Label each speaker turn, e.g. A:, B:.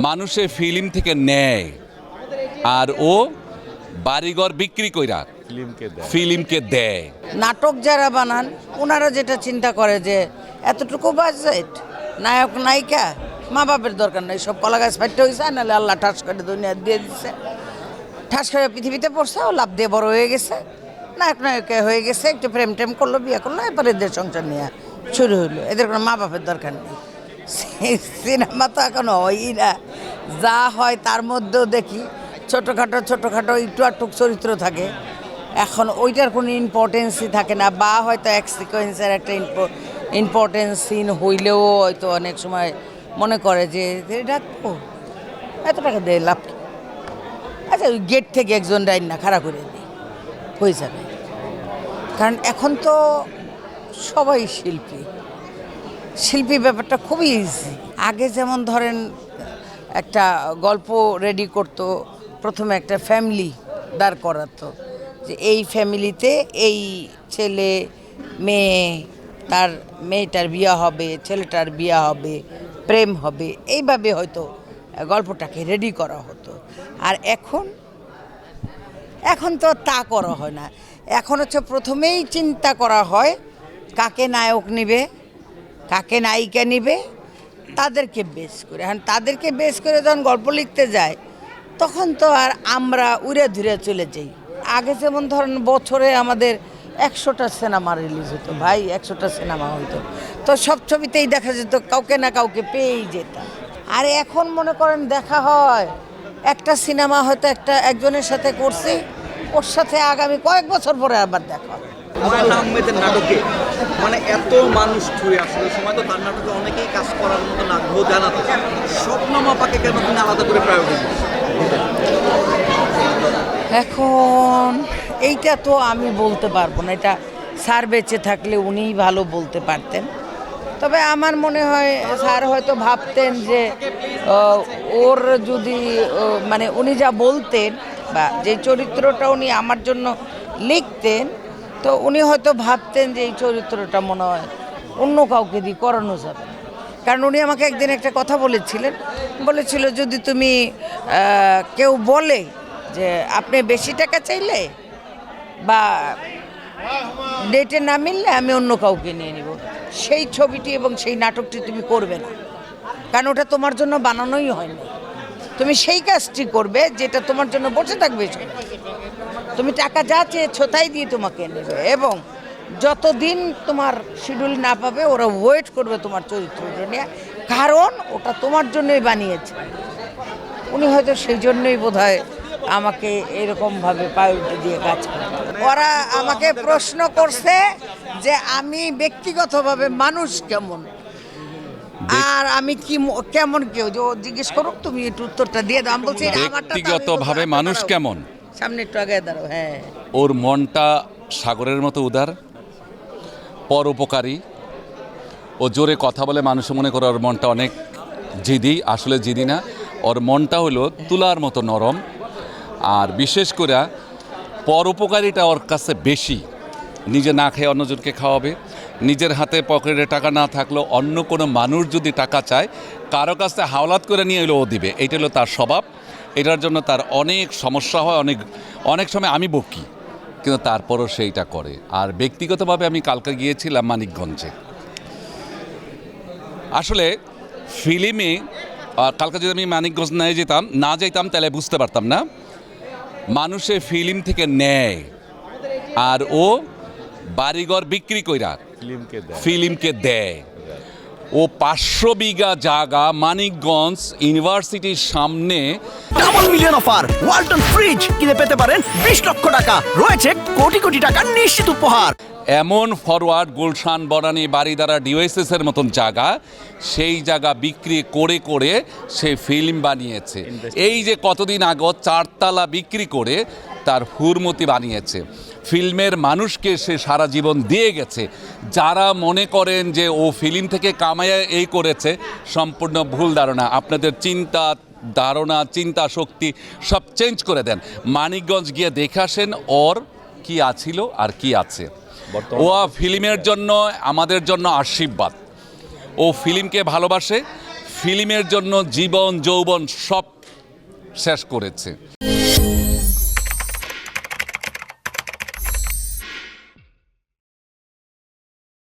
A: মানুষে ফিল্ম থেকে নেয় আর ও বাড়িঘর বিক্রি কইরা
B: ফিল্মকে দেয়।
A: দেয়।
C: নাটক যারা বানান ওনারা যেটা চিন্তা করে যে এতটুকু বাজেট নায়ক নায়িকা মা বাপের দরকার নেই সব কলা গাছ ফাইটে হয়েছে নাহলে আল্লাহ ঠাস করে দুনিয়া দিয়ে দিচ্ছে ঠাস করে পৃথিবীতে পড়ছে ও লাভ দিয়ে বড় হয়ে গেছে। নায়ক নায়কে হয়ে গেছে একটু প্রেম টেম করল বিয়ে করল এরপরে এদের সংসার নিয়ে শুরু হইল। এদের কোনো মা বাপের দরকার নেই। সিনেমা তো এখন হয়ই না। যা হয় তার মধ্যেও দেখি। ছোটোখাটো ছোটোখাটো একটু আটটুক চরিত্র থাকে। এখন ওইটার কোনো ইম্পর্টেন্সই থাকে না। বা হয়তো এক সিকোয়েন্সের একটা ইম্পর্টেন্স সিন হইলেও হয়তো অনেক সময় মনে করে যে ডাকবো এত টাকা দেয় লাভ কি? আচ্ছা ওই গেট থেকে একজন ডাইন না, খাড়া করে দিই হয়ে যাবে। কারণ এখন তো সবাই শিল্পী। শিল্পী ব্যাপারটা খুবই ইজি আগে যেমন ধরেন, একটা গল্প রেডি করতো, প্রথমে একটা ফ্যামিলি দাঁড় করাতো, যে এই ফ্যামিলিতে এই ছেলে, মেয়ে, তার মেয়েটার বিয়ে হবে, ছেলেটার বিয়ে হবে, প্রেম হবে, এইভাবে হয়তো গল্পটাকে রেডি করা হতো। আর এখন এখন তো তা করা হয় না। এখন হচ্ছে প্রথমেই চিন্তা করা হয়, কাকে নায়ক নিবে কাকে নায়িকা নিবে, তাদেরকে বেস করে। এখন তাদেরকে বেস করে যখন গল্প লিখতে যায়, তখন তো আর আমরা উড়ে ধুরে চলে যাই। আগে যেমন ধরেন বছরে আমাদের একশোটা সিনেমা রিলিজ হতো, ভাই একশোটা সিনেমা হতো তো সব ছবিতেই দেখা যেত কাউকে না কাউকে পেয়েই যেতাম। আর এখন মনে করেন দেখা হয়, একটা সিনেমা হয়তো একটা একজনের সাথে করছি, ওর সাথে আগামী কয়েক বছর পরে আবার দেখা হবে।
D: হুমায়ুন নাটকে মানে এত মানুষ ছুঁয়ে আসলে। সময় তো তার নাটকে অনেকেই কাজ করার মতো আগ্রহ স্বপ্ন মাপাকে কেন তিনি আলাদা করে প্রায়োরিটি
C: এখন এইটা তো আমি বলতে পারব না। এটা স্যার বেঁচে থাকলে উনিই ভালো বলতে পারতেন। তবে আমার মনে হয়, স্যার হয়তো ভাবতেন যে ওর যদি মানে উনি যা বলতেন বা যে চরিত্রটা উনি আমার জন্য লিখতেন তো উনি হয়তো ভাবতেন যে এই চরিত্রটা মনে হয় অন্য কাউকে দিয়ে করানো যাবে। কারণ উনি আমাকে একদিন একটা কথা বলেছিলেন। বলেছিল, যদি তুমি কেউ বলে যে আপনি বেশি টাকা চাইলে বা ডেটে না মিললে আমি অন্য কাউকে নিয়ে নিব। সেই ছবিটি এবং সেই নাটকটি তুমি করবে না। কারণ ওটা তোমার জন্য বানানোই হয়নি। তুমি সেই কাজটি করবে যেটা তোমার জন্য বসে থাকবে। তুমি টাকা যা চেয়েছো তাই দিয়ে তোমাকে নেবে। এবং যতদিন তোমার শিডিউল না পাবে ওরা ওয়েট করবে তোমার চরিত্রটা নিয়ে। কারণ ওটা তোমার জন্যই বানিয়েছে। উনি হয়তো সেই জন্যই বোধ আমাকে এরকমভাবে প্রায়োরিটি দিয়ে কাজ করে ওরা আমাকে প্রশ্ন করছে যে আমি ব্যক্তিগতভাবে মানুষ কেমন? আর আমি কি কেমন কেউ? জিজ্ঞেস করুক তুমি একটু উত্তরটা দিয়ে দাও। আমি বলছি
A: ব্যক্তিগতভাবে মানুষ কেমন?
C: সামনে একটু আগে দাঁড়াও হ্যাঁ।
A: ওর মনটা সাগরের মতো উদার, পরোপকারী। ও জোরে কথা বলে মানুষ মনে করে ওর মনটা অনেক জিদি, আসলে জিদি না। ওর মনটা হলো তুলার মতো নরম। আর বিশেষ করে পরোপকারীটা ওর কাছে বেশি। নিজে না খেয়ে অন্যজনকে খাওয়াবে। নিজের হাতে পকেটে টাকা না থাকলেও অন্য কোনো মানুষ যদি টাকা চায়, কারও কাছে হাওলাত করে নিয়ে এলো ও দিবে। এটা হলো তার স্বভাব। এটার জন্য তার অনেক সমস্যা হয় অনেক অনেক সময় আমি বকি কিন্তু তারপরও সেইটা করে। আর ব্যক্তিগতভাবে আমি কালকে গিয়েছিলাম মানিকগঞ্জে। আসলে ফিল্মে কালকে যদি আমি মানিকগঞ্জ না যেতাম না যেতাম তাহলে বুঝতে পারতাম না। মানুষে ফিল্ম থেকে নেয় আর ও বাড়িঘর বিক্রি কইরা
B: ফিল্মকে দেয়।
A: ফিল্মকে দেয়। ও পাঁচশো বিঘা জায়গা মানিকগঞ্জ ইউনিভার্সিটির সামনে।
E: Double million offer Walton fridge কিনে পেতে পারেন বিশ লক্ষ টাকা। রয়েছে কোটি কোটি টাকার নিশ্চিত উপহার।
A: এমন ফরওয়ার্ড গুলশান বনানী বাড়িদারা ডিওএসএস এর মতন জায়গা সেই জায়গা বিক্রি করে করে সে ফিল্ম বানিয়েছে। এই যে কতদিন আগত চারতলা বিক্রি করে তার হুরমতি বানিয়েছে। ফিল্মের মানুষকে সে সারা জীবন দিয়ে গেছে। যারা মনে করেন যে ও ফিল্ম থেকে কামাইয়া এই করেছে সম্পূর্ণ ভুল ধারণা। আপনাদের চিন্তা ধারণা চিন্তা শক্তি সব চেঞ্জ করে দেন। মানিকগঞ্জ গিয়ে দেখে আসেন ওর কি আছিল আর কি আছে। ও ফিল্মের জন্য আমাদের জন্য আশীর্বাদ। ও ফিল্মকে ভালোবাসে ফিল্মের জন্য জীবন যৌবন সব শেষ করেছে।